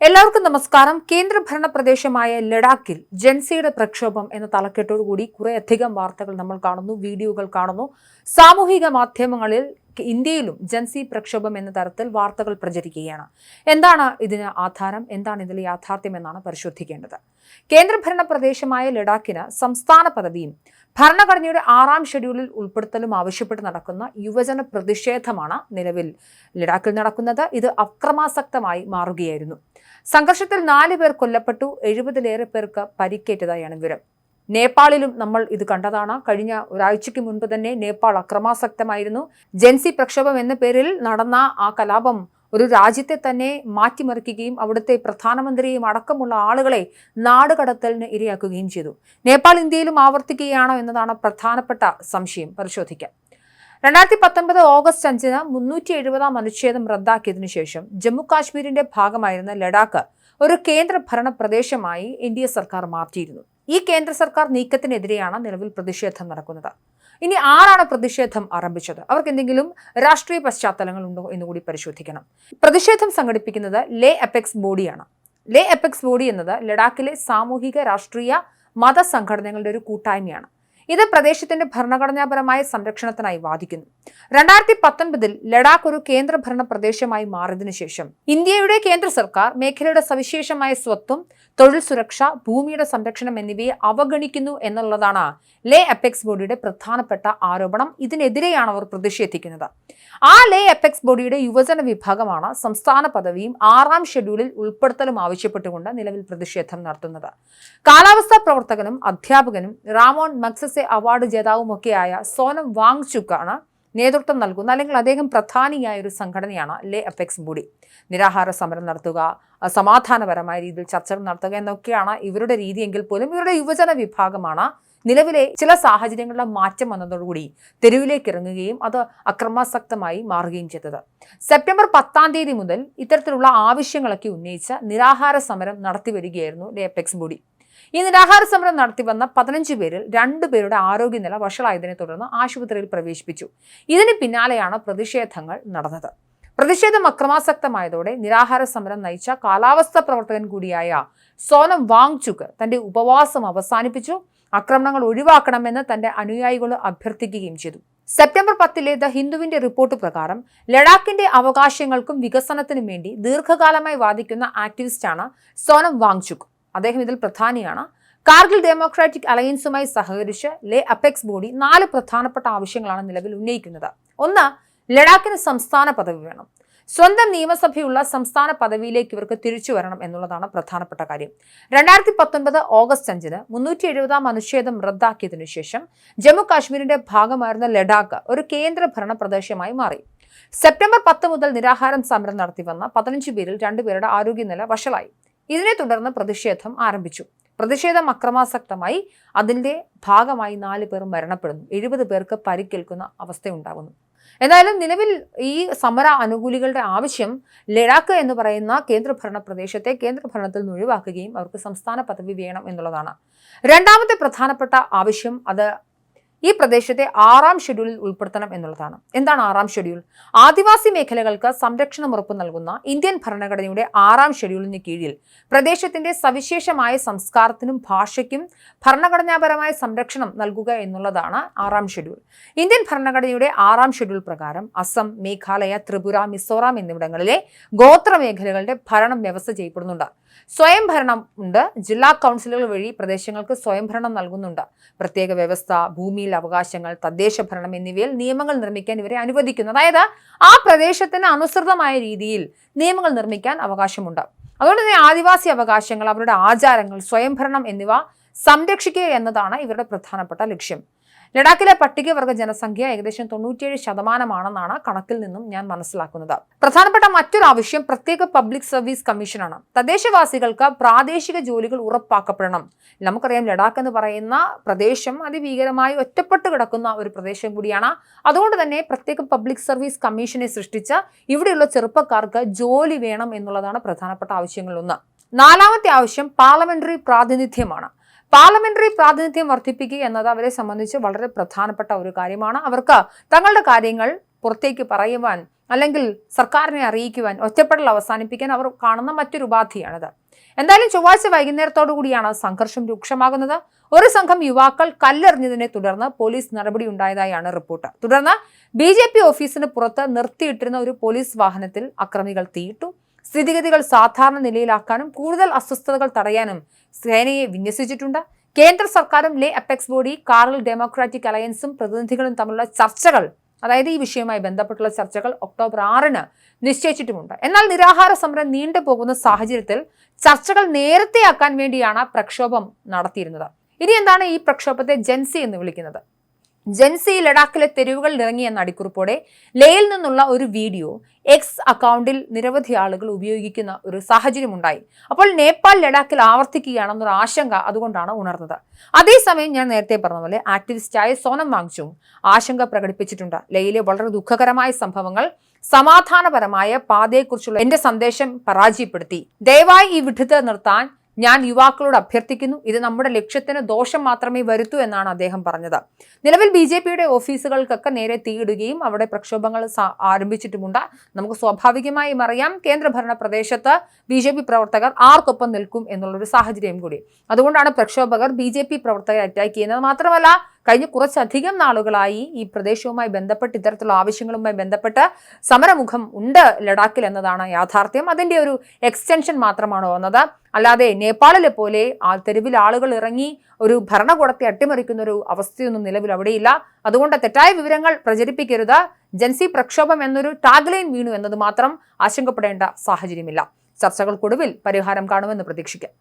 എല്ലാവർക്കും നമസ്കാരം. കേന്ദ്രഭരണ പ്രദേശമായ ലഡാക്കിൽ ജൻസിയുടെ പ്രക്ഷോഭം എന്ന തലക്കെട്ടോടുകൂടി കുറേയധികം വാർത്തകൾ നമ്മൾ കാണുന്നു വീഡിയോകൾ കാണുന്നു. സാമൂഹിക മാധ്യമങ്ങളിൽ ഇന്ത്യയിലും ജൻസി പ്രക്ഷോഭം എന്ന തരത്തിൽ വാർത്തകൾ പ്രചരിക്കുകയാണ്. എന്താണ് ഇതിന് ആധാരം? എന്താണ് ഇതിലെ യാഥാർത്ഥ്യം എന്നാണ് പരിശോധിക്കേണ്ടത്. കേന്ദ്രഭരണ പ്രദേശമായ ലഡാക്കിന് സംസ്ഥാന പദവിയും ഭരണഘടനയുടെ ആറാം ഷെഡ്യൂളിൽ ഉൾപ്പെടുത്തലും ആവശ്യപ്പെട്ട് നടക്കുന്ന യുവജന പ്രതിഷേധമാണ് നിലവിൽ ലഡാക്കിൽ നടക്കുന്നത്. ഇത് അക്രമാസക്തമായി മാറുകയായിരുന്നു. സംഘർഷത്തിൽ നാല് പേർ കൊല്ലപ്പെട്ടു. എഴുപതിലേറെ പേർക്ക് പരിക്കേറ്റതായാണ് വിവരം. നേപ്പാളിലും നമ്മൾ ഇത് കണ്ടതാണ്. കഴിഞ്ഞ ഒരാഴ്ചയ്ക്ക് മുൻപ് തന്നെ നേപ്പാൾ അക്രമാസക്തമായിരുന്നു. ജൻസി പ്രക്ഷോഭം എന്ന പേരിൽ നടന്ന ആ കലാപം ഒരു രാജ്യത്തെ തന്നെ മാറ്റിമറിക്കുകയും അവിടുത്തെ പ്രധാനമന്ത്രിയും അടക്കമുള്ള ആളുകളെ നാടുകടത്തലിന് ഇരയാക്കുകയും ചെയ്തു. നേപ്പാൾ ഇന്ത്യയിലും ആവർത്തിക്കുകയാണോ എന്നതാണ് പ്രധാനപ്പെട്ട സംശയം. പരിശോധിക്കാം. രണ്ടായിരത്തി പത്തൊൻപത് ഓഗസ്റ്റ് അഞ്ചിന് മുന്നൂറ്റി എഴുപതാം അനുച്ഛേദം റദ്ദാക്കിയതിനു ശേഷം ജമ്മു കാശ്മീരിന്റെ ഭാഗമായിരുന്ന ലഡാക്ക് ഒരു കേന്ദ്ര ഭരണ പ്രദേശമായി എൻ ഡി എ സർക്കാർ മാറ്റിയിരുന്നു. ഈ കേന്ദ്ര സർക്കാർ നീക്കത്തിനെതിരെയാണ് നിലവിൽ പ്രതിഷേധം നടക്കുന്നത്. ഇനി ആരാണ് പ്രതിഷേധം ആരംഭിച്ചത്? അവർക്ക് എന്തെങ്കിലും രാഷ്ട്രീയ പശ്ചാത്തലങ്ങൾ ഉണ്ടോ എന്ന് കൂടി പരിശോധിക്കണം. പ്രതിഷേധം സംഘടിപ്പിക്കുന്നത് ലേ അപെക്സ് ബോഡിയാണ് ലേ അപെക്സ് ബോഡി എന്നത് ലഡാക്കിലെ സാമൂഹിക രാഷ്ട്രീയ മത സംഘടനകളുടെ ഒരു കൂട്ടായ്മയാണ്. ഇത് പ്രദേശത്തിന്റെ ഭരണഘടനാപരമായ സംരക്ഷണത്തിനായി വാദിക്കുന്നു. രണ്ടായിരത്തി പത്തൊൻപതിൽ ലഡാക്ക് ഒരു കേന്ദ്രഭരണ പ്രദേശമായി മാറിയതിനു ശേഷം ഇന്ത്യയുടെ കേന്ദ്ര സർക്കാർ മേഖലയുടെ സവിശേഷമായ സ്വത്തും തൊഴിൽ സുരക്ഷ ഭൂമിയുടെ സംരക്ഷണം എന്നിവയെ അവഗണിക്കുന്നു എന്നുള്ളതാണ് ലേ അപെക്സ് ബോഡിയുടെ പ്രധാനപ്പെട്ട ആരോപണം. ഇതിനെതിരെയാണ് അവർ പ്രതിഷേധിക്കുന്നത്. ആ ലേ അപെക്സ് ബോഡിയുടെ യുവജന വിഭാഗമാണ് സംസ്ഥാന പദവിയും ആറാം ഷെഡ്യൂളിൽ ഉൾപ്പെടുത്തലും ആവശ്യപ്പെട്ടുകൊണ്ട് നിലവിൽ പ്രതിഷേധം നടത്തുന്നത്. കാലാവസ്ഥാ പ്രവർത്തകനും അധ്യാപകനും റാമോൺ മക്സസെ അവാർഡ് ജേതാവുമൊക്കെയായ സോനം വാങ്ചുക്കാണ് നേതൃത്വം നൽകുന്ന അല്ലെങ്കിൽ അദ്ദേഹം പ്രധാനിയായ ഒരു സംഘടനയാണ് ലേ എഫെക്സ് ബുഡി. നിരാഹാര സമരം നടത്തുക സമാധാനപരമായ രീതിയിൽ ചർച്ചകൾ നടത്തുക എന്നൊക്കെയാണ് ഇവരുടെ രീതിയെങ്കിൽ പോലും ഇവരുടെ യുവജന വിഭാഗമാണ് നിലവിലെ ചില സാഹചര്യങ്ങളിലെ മാറ്റം വന്നതോടുകൂടി തെരുവിലേക്ക് ഇറങ്ങുകയും അത് അക്രമാസക്തമായി മാറുകയും ചെയ്തത്. സെപ്റ്റംബർ പത്താം തീയതി മുതൽ ഇത്തരത്തിലുള്ള ആവശ്യങ്ങളൊക്കെ ഉന്നയിച്ച് നിരാഹാര സമരം നടത്തി വരികയായിരുന്നു ലേപെക്സ് ബോഡി. ഈ നിരാഹാര സമരം നടത്തി വന്ന പതിനഞ്ച് പേരിൽ രണ്ടുപേരുടെ ആരോഗ്യനില വഷളായതിനെ തുടർന്ന് ആശുപത്രിയിൽ പ്രവേശിപ്പിച്ചു. ഇതിന് പിന്നാലെയാണ് പ്രതിഷേധങ്ങൾ നടന്നത്. പ്രതിഷേധം അക്രമാസക്തമായതോടെ നിരാഹാര സമരം നയിച്ച കാലാവസ്ഥ പ്രവർത്തകൻ കൂടിയായ സോനം വാങ്ചുക്ക് തന്റെ ഉപവാസം അവസാനിപ്പിച്ചു. ആക്രമണങ്ങൾ ഒഴിവാക്കണമെന്ന് തന്റെ അനുയായികൾ അഭ്യർത്ഥിക്കുകയും ചെയ്തു. സെപ്റ്റംബർ പത്തിലെ ദ ഹിന്ദുവിന്റെ റിപ്പോർട്ട് പ്രകാരം ലഡാക്കിന്റെ അവകാശങ്ങൾക്കും വികസനത്തിനും വേണ്ടി ദീർഘകാലമായി വാദിക്കുന്ന ആക്ടിവിസ്റ്റാണ് സോനം വാങ്ചുക് അദ്ദേഹം ഇതിൽ പ്രധാനിയാണ്. കാർഗിൽ ഡെമോക്രാറ്റിക് അലയൻസുമായി സഹകരിച്ച് ലേ അപെക്സ് ബോഡി നാല് പ്രധാനപ്പെട്ട ആവശ്യങ്ങളാണ് നിലവിൽ ഉന്നയിക്കുന്നത്. ഒന്ന് ലഡാക്കിന് സംസ്ഥാന പദവി വേണം. സ്വന്തം നിയമസഭയുള്ള സംസ്ഥാന പദവിയിലേക്ക് ഇവർക്ക് തിരിച്ചു വരണം എന്നുള്ളതാണ് പ്രധാനപ്പെട്ട കാര്യം. രണ്ടായിരത്തി പത്തൊൻപത് ഓഗസ്റ്റ് അഞ്ചിന് മുന്നൂറ്റി എഴുപതാം അനുച്ഛേദം റദ്ദാക്കിയതിനു ശേഷം ജമ്മു കാശ്മീരിന്റെ ഭാഗമായിരുന്ന ലഡാക്ക് ഒരു കേന്ദ്ര ഭരണ പ്രദേശമായി മാറി. സെപ്റ്റംബർ പത്ത് മുതൽ നിരാഹാരം സമരം നടത്തി വന്ന പതിനഞ്ച് പേരിൽ രണ്ടുപേരുടെ ആരോഗ്യനില വഷളായി. ഇതിനെ തുടർന്ന് പ്രതിഷേധം ആരംഭിച്ചു. പ്രതിഷേധം അക്രമാസക്തമായി. അതിന്റെ ഭാഗമായി നാല് പേർ മരണപ്പെടുന്നു. എഴുപത് പേർക്ക് പരിക്കേൽക്കുന്ന അവസ്ഥയുണ്ടാകുന്നു. എന്തായാലും നിലവിൽ ഈ സമര അനുകൂലികളുടെ ആവശ്യം ലഡാക്ക് എന്ന് പറയുന്ന കേന്ദ്രഭരണ പ്രദേശത്തെ കേന്ദ്രഭരണത്തിൽ നിന്ന് ഒഴിവാക്കുകയും അവർക്ക് സംസ്ഥാന പദവി വേണം എന്നുള്ളതാണ്. രണ്ടാമത്തെ പ്രധാനപ്പെട്ട ആവശ്യം അത് ഈ പ്രദേശത്തെ ആറാം ഷെഡ്യൂളിൽ ഉൾപ്പെടുത്തണം എന്നുള്ളതാണ്. എന്താണ് ആറാം ഷെഡ്യൂൾ? ആദിവാസി മേഖലകൾക്ക് സംരക്ഷണം ഉറപ്പു നൽകുന്ന ഇന്ത്യൻ ഭരണഘടനയുടെ ആറാം ഷെഡ്യൂളിന് കീഴിൽ പ്രദേശത്തിന്റെ സവിശേഷമായ സംസ്കാരത്തിനും ഭാഷയ്ക്കും ഭരണഘടനാപരമായ സംരക്ഷണം നൽകുക എന്നുള്ളതാണ് ആറാം ഷെഡ്യൂൾ. ഇന്ത്യൻ ഭരണഘടനയുടെ ആറാം ഷെഡ്യൂൾ പ്രകാരം അസം മേഘാലയ ത്രിപുര മിസോറാം എന്നിവിടങ്ങളിലെ ഗോത്ര മേഖലകളുടെ ഭരണം വ്യവസ്ഥ ചെയ്യപ്പെടുന്നുണ്ട്. സ്വയംഭരണം ഉണ്ട്. ജില്ലാ കൗൺസിലുകൾ വഴി പ്രദേശങ്ങൾക്ക് സ്വയംഭരണം നൽകുന്നുണ്ട്. പ്രത്യേക വ്യവസ്ഥ ഭൂമിയിൽ അവകാശങ്ങൾ തദ്ദേശ ഭരണം എന്നിവയിൽ നിയമങ്ങൾ നിർമ്മിക്കാൻ ഇവരെ അനുവദിക്കുന്നു. അതായത് ആ പ്രദേശത്തിന് അനുസൃതമായ രീതിയിൽ നിയമങ്ങൾ നിർമ്മിക്കാൻ അവകാശമുണ്ട്. അതുകൊണ്ട് തന്നെ ആദിവാസി അവകാശങ്ങൾ അവരുടെ ആചാരങ്ങൾ സ്വയംഭരണം എന്നിവ സംരക്ഷിക്കുക എന്നതാണ് ഇവരുടെ പ്രധാനപ്പെട്ട ലക്ഷ്യം. ലഡാക്കിലെ പട്ടികവർഗ ജനസംഖ്യ ഏകദേശം തൊണ്ണൂറ്റിയേഴ് ശതമാനമാണെന്നാണ് കണക്കിൽ നിന്നും ഞാൻ മനസ്സിലാക്കുന്നത്. പ്രധാനപ്പെട്ട മറ്റൊരു ആവശ്യം പ്രത്യേക പബ്ലിക് സർവീസ് കമ്മീഷനാണ്. തദ്ദേശവാസികൾക്ക് പ്രാദേശിക ജോലികൾ ഉറപ്പാക്കപ്പെടണം. നമുക്കറിയാം ലഡാക്ക് എന്ന് പറയുന്ന പ്രദേശം അതിഭീകരമായി ഒറ്റപ്പെട്ട് കിടക്കുന്ന ഒരു പ്രദേശം കൂടിയാണ്. അതുകൊണ്ട് തന്നെ പ്രത്യേക പബ്ലിക് സർവീസ് കമ്മീഷനെ സൃഷ്ടിച്ച ഇവിടെയുള്ള ചെറുപ്പക്കാർക്ക് ജോലി വേണം എന്നുള്ളതാണ് പ്രധാനപ്പെട്ട ആവശ്യങ്ങളിലൊന്ന്. നാലാമത്തെ ആവശ്യം പാർലമെന്ററി പ്രാതിനിധ്യമാണ്. പാർലമെന്ററി പ്രാതിനിധ്യം വർദ്ധിപ്പിക്കുക എന്നത് അവരെ സംബന്ധിച്ച് വളരെ പ്രധാനപ്പെട്ട ഒരു കാര്യമാണ്. അവർക്ക് തങ്ങളുടെ കാര്യങ്ങൾ പുറത്തേക്ക് പറയുവാൻ അല്ലെങ്കിൽ സർക്കാരിനെ അറിയിക്കുവാൻ ഒറ്റപ്പെടൽ അവസാനിപ്പിക്കാൻ അവർ കാണുന്ന മറ്റൊരു ഉപാധിയാണിത്. എന്തായാലും ചൊവ്വാഴ്ച വൈകുന്നേരത്തോടു കൂടിയാണ് സംഘർഷം രൂക്ഷമാകുന്നത്. ഒരു സംഘം യുവാക്കൾ കല്ലെറിഞ്ഞതിനെ തുടർന്ന് പോലീസ് നടപടി ഉണ്ടായതായാണ് റിപ്പോർട്ട്. തുടർന്ന് ബി ഓഫീസിന് പുറത്ത് നിർത്തിയിട്ടിരുന്ന ഒരു പോലീസ് വാഹനത്തിൽ അക്രമികൾ തീയിട്ടു. സ്ഥിതിഗതികൾ സാധാരണ നിലയിലാക്കാനും കൂടുതൽ അസ്വസ്ഥതകൾ തടയാനും സേനയെ വിന്യസിച്ചിട്ടുണ്ട്. കേന്ദ്ര സർക്കാരും Leh apex body Kargil democratic അലയൻസും പ്രതിനിധികളും തമ്മിലുള്ള ചർച്ചകൾ അതായത് ഈ വിഷയവുമായി ബന്ധപ്പെട്ടുള്ള ചർച്ചകൾ ഒക്ടോബർ ആറിന് നിശ്ചയിച്ചിട്ടുമുണ്ട്. എന്നാൽ നിരാഹാര സമരം നീണ്ടുപോകുന്ന സാഹചര്യത്തിൽ ചർച്ചകൾ നേരത്തെയാക്കാൻ വേണ്ടിയാണ് പ്രക്ഷോഭം നടത്തിയിരുന്നത്. ഇനി എന്താണ് ഈ പ്രക്ഷോഭത്തെ ജൻസി എന്ന് വിളിക്കുന്നത്? ജൻസി ലഡാക്കിലെ തെരുവുകളിൽ നിറങ്ങിയ അടിക്കുറിപ്പോടെ ലേയിൽ നിന്നുള്ള ഒരു വീഡിയോ എക്സ് അക്കൗണ്ടിൽ നിരവധി ആളുകൾ ഉപയോഗിക്കുന്ന ഒരു സാഹചര്യമുണ്ടായി. അപ്പോൾ നേപ്പാൾ ലഡാക്കിൽ ആവർത്തിക്കുകയാണെന്നൊരു ആശങ്ക അതുകൊണ്ടാണ് ഉണർന്നത്. അതേസമയം ഞാൻ നേരത്തെ പറഞ്ഞ പോലെ ആക്ടിവിസ്റ്റായ സോനം വാങ്ചും ആശങ്ക പ്രകടിപ്പിച്ചിട്ടുണ്ട്. ലേയിലെ വളരെ ദുഃഖകരമായ സംഭവങ്ങൾ സമാധാനപരമായ പാതയെക്കുറിച്ചുള്ള എന്റെ സന്ദേശം പരാജയപ്പെടുത്തി. ദയവായി ഈ വിഡ്ഢിത്ത് നിർത്താൻ ഞാൻ യുവാക്കളോട് അഭ്യർത്ഥിക്കുന്നു. ഇത് നമ്മുടെ ലക്ഷ്യത്തിന് ദോഷം മാത്രമേ വരുത്തൂ എന്നാണ് അദ്ദേഹം പറഞ്ഞത്. നിലവിൽ ബി ജെ പിയുടെ ഓഫീസുകൾക്കൊക്കെ നേരെ തീയിടുകയും അവിടെ പ്രക്ഷോഭങ്ങൾ ആരംഭിച്ചിട്ടുമുണ്ട്. നമുക്ക് സ്വാഭാവികമായും അറിയാം കേന്ദ്രഭരണ പ്രദേശത്ത് ബി ജെ പി പ്രവർത്തകർ ആർക്കൊപ്പം നിൽക്കും എന്നുള്ളൊരു സാഹചര്യം കൂടി. അതുകൊണ്ടാണ് പ്രക്ഷോഭകർ ബി ജെ പി പ്രവർത്തകരെ അറ്റാക്ക് ചെയ്യുന്നത്. മാത്രമല്ല കഴിഞ്ഞ കുറച്ചധികം നാളുകളായി ഈ പ്രദേശവുമായി ബന്ധപ്പെട്ട് ഇത്തരത്തിലുള്ള ആവശ്യങ്ങളുമായി ബന്ധപ്പെട്ട് സമരമുഖം ഉണ്ട് ലഡാക്കിൽ എന്നതാണ് യാഥാർത്ഥ്യം. അതിന്റെ ഒരു എക്സ്റ്റൻഷൻ മാത്രമാണ് വന്നത്. അല്ലാതെ നേപ്പാളിലെ പോലെ ആ തെരുവിൽ ആളുകൾ ഇറങ്ങി ഒരു ഭരണകൂടത്തെ അട്ടിമറിക്കുന്ന ഒരു അവസ്ഥയൊന്നും നിലവിൽ അവിടെയില്ല. അതുകൊണ്ട് തെറ്റായ വിവരങ്ങൾ പ്രചരിപ്പിക്കരുത്. ജൻസി പ്രക്ഷോഭം എന്നൊരു ടാഗ്ലൈൻ വീണു എന്നത് മാത്രം ആശങ്കപ്പെടേണ്ട സാഹചര്യമില്ല. ചർച്ചകൾക്കൊടുവിൽ പരിഹാരം കാണുമെന്ന് പ്രതീക്ഷിക്കാം.